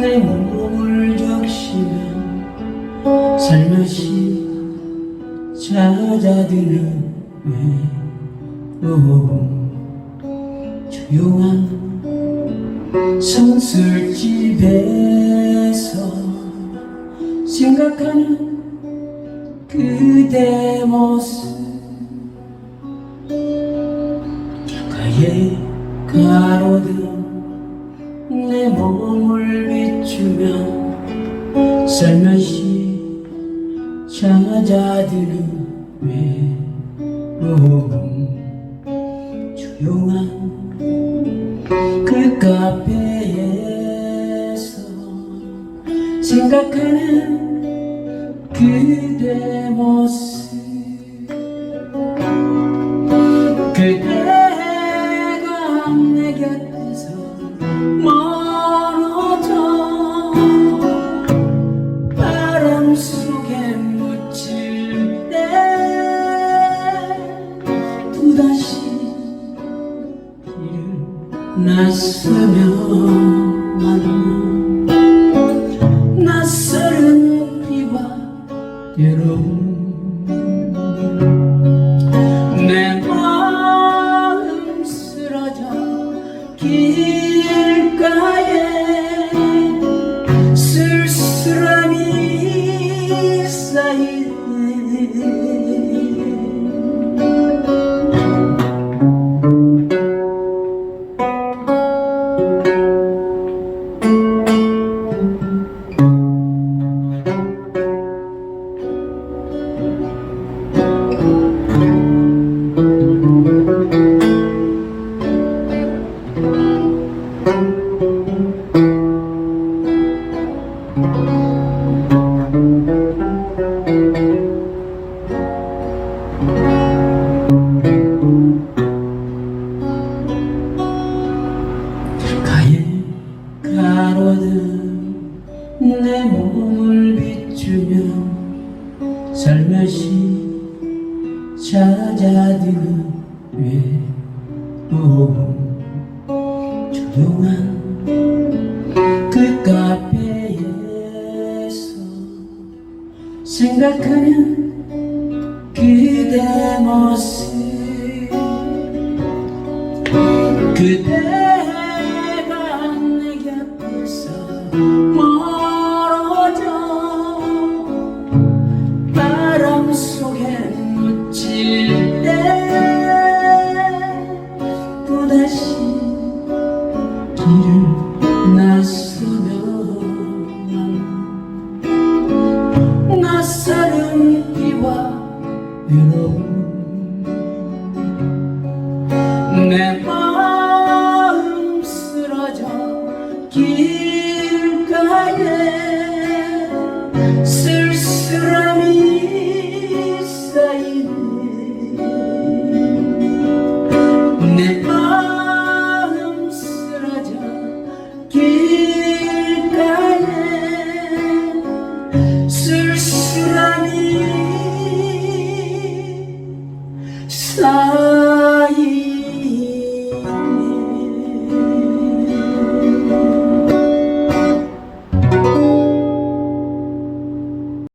내 몸을 적시면 살며시 찾아드는 외로움. 조용한 선술집에서 생각하는 그대 모습. 가까이 가로등 내 몸을 위해 비추며 살며시 찾아드는 외로움 조용한 그 카페에서 생각하는 그대 모습. 그대 만나 낯설은 비와 외로움 내 마음 쓰러져 길가에 쓸쓸함이 쌓이 내 몸을 비추며 살며시 찾아드는 외로움. 조용한 그 카페에서 생각하는 그대 모습. 그대가 내 곁에서 길을 나서며 낯설은 비와 외로움. 내 마음 쓰러져 길가에 쓸쓸함이